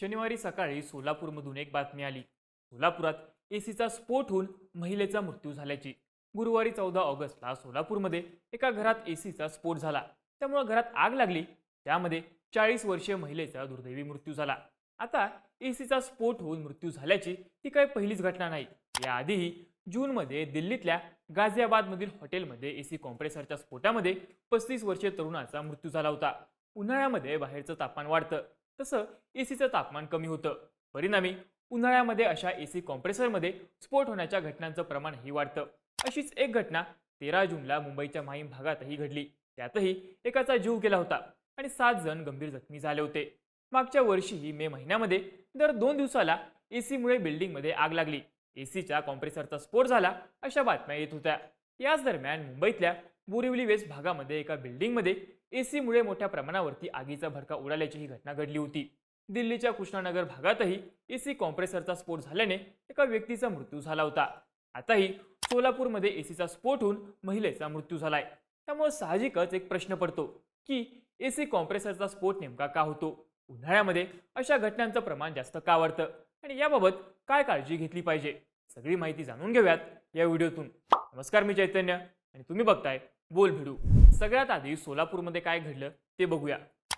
शनिवारी सकाळी सोलापूरमधून एक बातमी आली. सोलापुरात एसीचा स्फोट होऊन महिलेचा मृत्यू झाल्याची. गुरुवारी चौदा ऑगस्टला सोलापूरमध्ये एका घरात एसीचा स्फोट झाला. त्यामुळे घरात आग लागली. त्यामध्ये चाळीस वर्षीय महिलेचा दुर्दैवी मृत्यू झाला. आता एसीचा स्फोट होऊन मृत्यू झाल्याची ही काही पहिलीच घटना नाही. याआधीही जूनमध्ये दिल्लीतल्या गाझियाबादमधील हॉटेलमध्ये एसी कॉम्प्रेसरच्या स्फोटामध्ये पस्तीस वर्षीय तरुणाचा मृत्यू झाला होता. उन्हाळ्यामध्ये बाहेरचं तापमान वाढतं. तसं ए सीचं तापमान कमी होतं. परिणामी उन्हाळ्यामध्ये अशा ए सी कॉम्प्रेसरमध्ये स्फोट होण्याच्या घटनांचं प्रमाणही वाढतं. अशीच एक घटना तेरा जूनला मुंबईच्या माहीम भागातही घडली. त्यातही एकाचा जीव गेला होता आणि सात जण गंभीर जखमी झाले होते. मागच्या वर्षीही मे महिन्यामध्ये दर दोन दिवसाला ए सीमुळे बिल्डिंगमध्ये आग लागली. ए सीच्या कॉम्प्रेसरचा स्फोट झाला अशा बातम्या येत होत्या. याच दरम्यान मुंबईतल्या बोरिवली वेस्ट भागामध्ये एका बिल्डिंगमध्ये एसीमुळे मोठ्या प्रमाणावरती आगीचा भडका उडाल्याची ही घटना घडली होती. दिल्लीच्या कृष्णानगर भागातही एसी कॉम्प्रेसरचा स्फोट झाल्याने एका व्यक्तीचा मृत्यू झाला होता. आताही सोलापूरमध्ये एसीचा स्फोट होऊन महिलेचा मृत्यू झालाय. त्यामुळे साहजिकच एक प्रश्न पडतो की एसी कॉम्प्रेसरचा स्फोट नेमका का होतो? उन्हाळ्यामध्ये अशा घटनांचं प्रमाण जास्त का वाढतं? आणि याबाबत काय काळजी घेतली पाहिजे? सगळी माहिती जाणून घेऊयात या व्हिडिओतून. नमस्कार मी चैतन्य आणि तुम्ही बघताय बोल भिडू. सगळ्यात आधी सोलापूरमध्ये काय घडलं ते बघूया.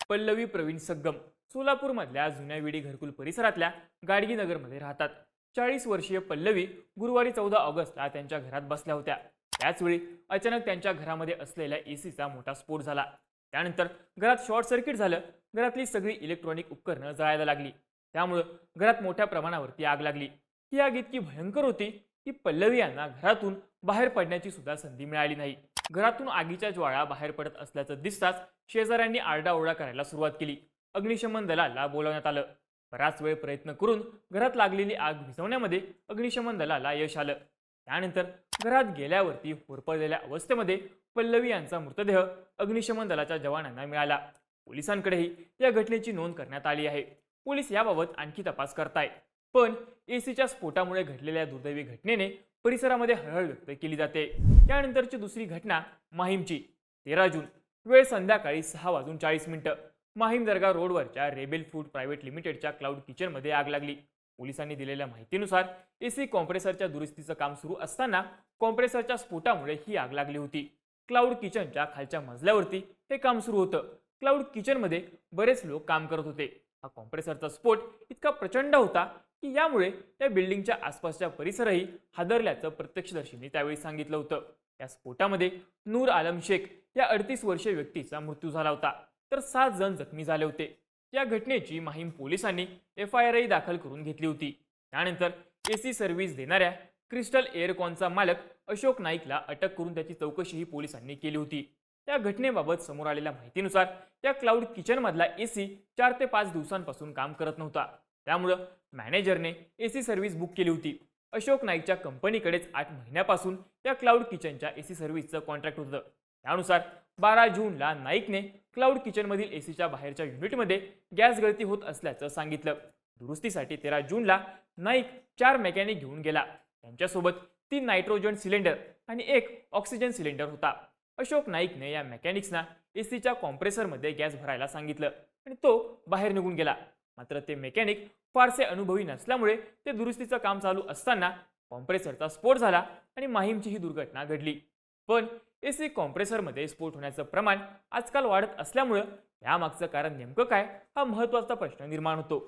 पल्लवी प्रवीण सग्गम सोलापूरमधल्या जुन्या विडी घरकुल परिसरातल्या गाडगीनगरमध्ये राहतात. चाळीस वर्षीय पल्लवी गुरुवारी चौदा ऑगस्टला त्यांच्या घरात बसल्या होत्या. त्याचवेळी अचानक त्यांच्या घरामध्ये असलेल्या एसीचा मोठा स्फोट झाला. त्यानंतर घरात शॉर्ट सर्किट झालं. घरातली सगळी इलेक्ट्रॉनिक उपकरणं जळायला लागली. त्यामुळं घरात मोठ्या प्रमाणावरती आग लागली. ही आग इतकी भयंकर होती की पल्लवी यांना घरातून बाहेर पडण्याची सुद्धा संधी मिळाली नाही. घरातून आगीच्या ज्वाळा बाहेर पडत असल्याचं दिसताच शेजाऱ्यांनी आरडाओरडा करायला सुरुवात केली. अग्निशमन दलाला बोलावण्यात आलं. बराच वेळ प्रयत्न करून घरात लागलेली आग विझवण्यामध्ये अग्निशमन दलाला यश आलं. त्यानंतर घरात गेल्यावरती होरपळलेल्या अवस्थेमध्ये पल्लवी यांचा मृतदेह अग्निशमन दलाच्या जवानांना मिळाला. पोलिसांकडेही या घटनेची नोंद करण्यात आली आहे. पोलीस याबाबत आणखी तपास करतायत. पण एसीच्या स्फोटामुळे घडलेल्या दुर्दैवी घटनेने परिसरामध्ये हळहळ व्यक्त केली जाते. त्यानंतरची दुसरी घटना माहीमची तेरा जून वेळ संध्याकाळी सहा वाजून चाळीस मिनिटं. माहीम दर्गा रोडवरच्या रेबेल फूड प्रायव्हेट लिमिटेडच्या क्लाउड किचनमध्ये आग लागली. पोलिसांनी दिलेल्या माहितीनुसार एसी कॉम्प्रेसरच्या दुरुस्तीचं काम सुरू असताना कॉम्प्रेसरच्या स्फोटामुळे ही आग लागली होती. क्लाउड किचनच्या खालच्या मजल्यावरती हे काम सुरू होतं. क्लाउड किचनमध्ये बरेच लोक काम करत होते. हा कॉम्प्रेसरचा स्फोट इतका प्रचंड होता की यामुळे त्या बिल्डिंगच्या आसपासच्या परिसरही हादरल्याचं प्रत्यक्षदर्शींनी त्यावेळी सांगितलं होतं. या स्फोटामध्ये नूर आलम शेख या अडतीस वर्षीय व्यक्तीचा मृत्यू झाला होता. तर सात जण जखमी झाले होते. या घटनेची माहीम पोलिसांनी एफ आय आरही दाखल करून घेतली होती. त्यानंतर ए सी सर्व्हिस देणाऱ्या क्रिस्टल एअरकॉनचा मालक अशोक नाईकला अटक करून त्याची चौकशीही पोलिसांनी केली होती. त्या घटनेबाबत समोर आलेल्या माहितीनुसार या क्लाउड किचनमधला ए सी चार ते पाच दिवसांपासून काम करत नव्हता. त्यामुळं मॅनेजरने ए सी सर्व्हिस बुक केली होती. अशोक नाईकच्या कंपनीकडेच आठ महिन्यापासून या क्लाउड किचनच्या ए सी सर्व्हिसचं कॉन्ट्रॅक्ट होतं. त्यानुसार बारा जूनला नाईकने क्लाउड किचनमधील ए सीच्या बाहेरच्या युनिटमध्ये गॅस गळती होत असल्याचं सांगितलं. दुरुस्तीसाठी तेरा जूनला नाईक चार मेकॅनिक घेऊन गेला. त्यांच्यासोबत तीन नायट्रोजन सिलेंडर आणि एक ऑक्सिजन सिलेंडर होता. अशोक नाईकने या मेकॅनिक्सना ए सीच्या कॉम्प्रेसरमध्ये गॅस भरायला सांगितलं आणि तो बाहेर निघून गेला. मात्र ते मेकॅनिक फारसे अनुभवी नसल्यामुळे ते दुरुस्तीचं काम चालू असताना कॉम्प्रेसरचा स्फोट झाला आणि माहीमची ही दुर्घटना घडली. पण एसी कॉम्प्रेसरमध्ये स्फोट होण्याचं प्रमाण आजकाल वाढत असल्यामुळं यामागचं कारण नेमकं काय हा महत्त्वाचा प्रश्न निर्माण होतो.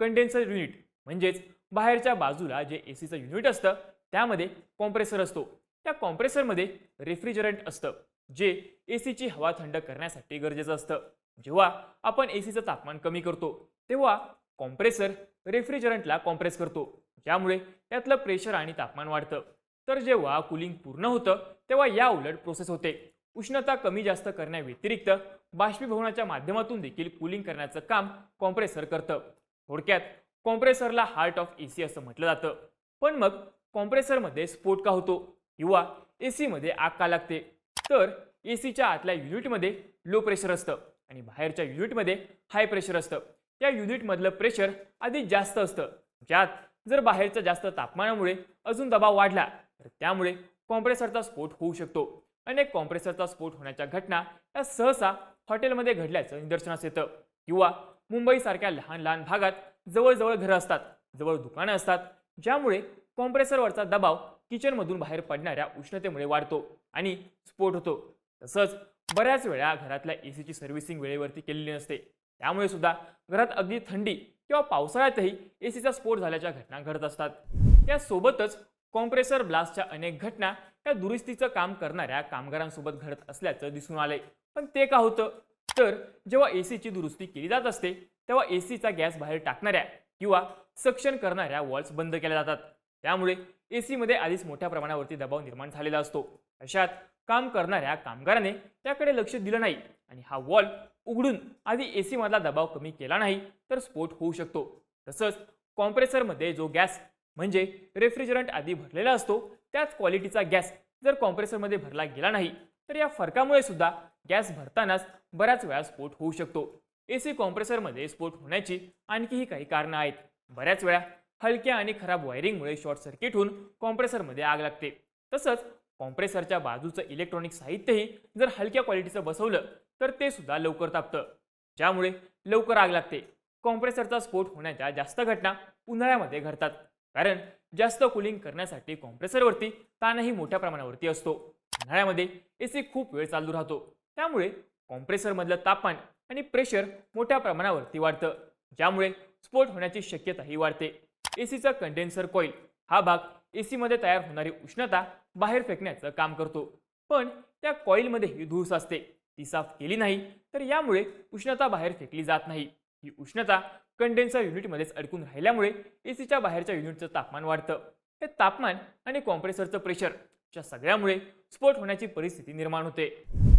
कंडेन्सर युनिट म्हणजेच बाहेरच्या बाजूला जे एसीचं युनिट असतं त्यामध्ये कॉम्प्रेसर असतो. त्या कॉम्प्रेसरमध्ये रेफ्रिजरंट असतं जे एसीची हवा थंड करण्यासाठी गरजेचं असतं. जेव्हा आपण ए सीचं तापमान कमी करतो तेव्हा कॉम्प्रेसर रेफ्रिजरंटला कॉम्प्रेस करतो. ज्यामुळे त्यातलं प्रेशर आणि तापमान वाढतं. तर जेव्हा कुलिंग पूर्ण होतं तेव्हा या उलट प्रोसेस होते. उष्णता कमी जास्त करण्याव्यतिरिक्त बाष्पीभवनाच्या माध्यमातून देखील कुलिंग करण्याचं काम कॉम्प्रेसर करतं. थोडक्यात कॉम्प्रेसरला हार्ट ऑफ ए सी असं म्हटलं जातं. पण मग कॉम्प्रेसरमध्ये स्फोट का होतो? किंवा ए सीमध्ये आग का लागते? तर ए सीच्या आतल्या युनिटमध्ये लो प्रेशर असतं. आणि बाहेरच्या युनिटमध्ये हाय प्रेशर असतं. या युनिटमधलं प्रेशर आधी जास्त असतं. ज्यात जर बाहेरच्या जास्त तापमानामुळे अजून दबाव वाढला तर त्यामुळे कॉम्प्रेसरचा स्फोट होऊ शकतो. अनेक कॉम्प्रेसरचा स्फोट होण्याच्या घटना या सहसा हॉटेलमध्ये घडल्याचं निदर्शनास येतं. किंवा मुंबईसारख्या लहान लहान भागात जवळजवळ घरं असतात जवळ दुकानं असतात ज्यामुळे कॉम्प्रेसरवरचा दबाव किचनमधून बाहेर पडणाऱ्या उष्णतेमुळे वाढतो आणि स्फोट होतो. तसंच बऱ्याच वेळा घरातल्या एसीची सर्व्हिसिंग वेळेवरती केलेली नसते. त्यामुळे सुद्धा घरात अगदी थंडी किंवा पावसाळ्यातही एसीचा स्फोट झाल्याच्या घटना घडत असतात. यासोबतच कॉम्प्रेसर ब्लास्टच्या अनेक घटना या दुरुस्तीचं काम करणाऱ्या कामगारांसोबत घडत असल्याचं दिसून आलंय. पण ते का होतं? तर जेव्हा एसीची दुरुस्ती केली जात असते तेव्हा एसीचा गॅस बाहेर टाकणाऱ्या किंवा सक्शन करणाऱ्या वॉल्स बंद केल्या जातात. त्यामुळे ए सीमध्ये आधीच मोठ्या प्रमाणावरती दबाव निर्माण झालेला असतो. अशात काम करणाऱ्या कामगाराने त्याकडे लक्ष दिलं नाही आणि हा वॉल उघडून आधी ए सीमधला दबाव कमी केला नाही तर स्फोट होऊ शकतो. तसंच कॉम्प्रेसरमध्ये जो गॅस म्हणजे रेफ्रिजरंट आधी भरलेला असतो त्याच क्वालिटीचा गॅस जर कॉम्प्रेसरमध्ये भरला गेला नाही तर या फरकामुळे सुद्धा गॅस भरतानाच बऱ्याच वेळा स्फोट होऊ शकतो. ए सी कॉम्प्रेसरमध्ये स्फोट होण्याची आणखीही काही कारणं आहेत. बऱ्याच वेळा हलक्या आणि खराब वायरिंगमुळे शॉर्ट सर्किट होऊन कॉम्प्रेसरमध्ये आग लागते. तसंच कॉम्प्रेसरच्या बाजूचं इलेक्ट्रॉनिक साहित्यही जर हलक्या क्वालिटीचं बसवलं तर ते सुद्धा लवकर तापतं. ज्यामुळे लवकर आग लागते. कॉम्प्रेसरचा स्फोट होण्याच्या जास्त घटना उन्हाळ्यामध्ये घडतात. कारण जास्त कुलिंग करण्यासाठी कॉम्प्रेसरवरती ताणही मोठ्या प्रमाणावरती असतो. उन्हाळ्यामध्ये ए सी खूप वेळ चालू राहतो. त्यामुळे कॉम्प्रेसरमधलं तापमान आणि प्रेशर मोठ्या प्रमाणावरती वाढतं. ज्यामुळे स्फोट होण्याची शक्यताही वाढते. एसीचा कंडेन्सर कॉईल हा भाग एसीमध्ये तयार होणारी उष्णता बाहेर फेकण्याचं काम करतो. पण त्या कॉईलमध्ये ही धूस असते. ती साफ केली नाही तर यामुळे उष्णता बाहेर फेकली जात नाही. ही उष्णता कंडेन्सर युनिटमध्येच अडकून राहिल्यामुळे एसीच्या बाहेरच्या युनिटचं तापमान वाढतं. हे तापमान आणि कॉम्प्रेसरचं प्रेशर च्या सगळ्यामुळे स्फोट होण्याची परिस्थिती निर्माण होते.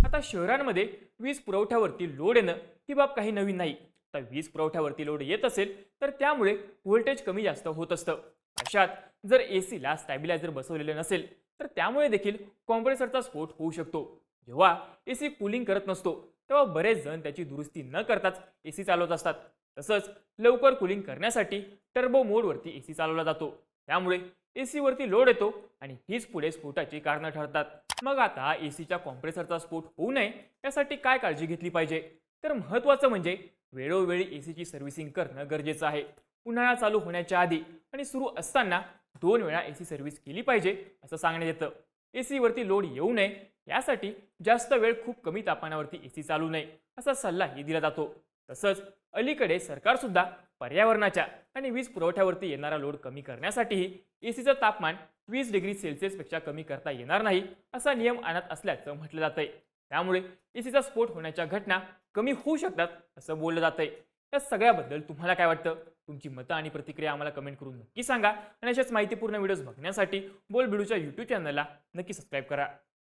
आता शहरांमध्ये वीज पुरवठ्यावरती लोड येणं ही बाब काही नवीन नाही. आता वीज पुरवठ्यावरती लोड येत असेल तर त्यामुळे व्होल्टेज कमी जास्त होत असतं. अशात जर एसीला स्टॅबिलायझर बसवलेले नसेल तर त्यामुळे देखील कॉम्प्रेसरचा स्फोट होऊ शकतो. जेव्हा एसी कूलिंग करत नसतो तेव्हा बरेच जण त्याची दुरुस्ती न करताच एसी चालवत असतात. तसंच लवकर कूलिंग करण्यासाठी टर्बो मोडवरती एसी चालवला जातो. त्यामुळे एसी वरती लोड येतो आणि हीच पुढे स्फोटाची कारणं ठरतात. मग आता एसीच्या कॉम्प्रेसरचा स्फोट होऊ नये यासाठी काय काळजी घेतली पाहिजे? तर महत्त्वाचं म्हणजे वेळोवेळी एसीची सर्व्हिसिंग करणं गरजेचं आहे. उन्हाळा चालू होण्याच्या आधी आणि सुरू असताना दोन वेळा ए सी सर्व्हिस केली पाहिजे असं सांगण्यात येतं. ए सीवरती लोड येऊ नये यासाठी जास्त वेळ खूप कमी तापमानावरती ए सी चालू नये असा सल्लाही दिला जातो. तसंच अलीकडे सरकारसुद्धा पर्यावरणाच्या आणि वीज पुरवठ्यावरती येणारा लोड कमी करण्यासाठीही एसीचं तापमान वीस डिग्री सेल्सिअसपेक्षा कमी करता येणार नाही असा नियम आणत असल्याचं म्हटलं जातंय. त्यामुळे इसीचा स्फोट होण्याच्या घटना कमी होऊ शकतात असं बोललं जातंय. या सगळ्याबद्दल तुम्हाला काय वाटतं? तुमची मतं आणि प्रतिक्रिया आम्हाला कमेंट करून नक्की सांगा. आणि अशाच माहितीपूर्ण व्हिडिओज बघण्यासाठी बोल बिडूच्या यूट्यूब चॅनलला नक्की सबस्क्राईब करा.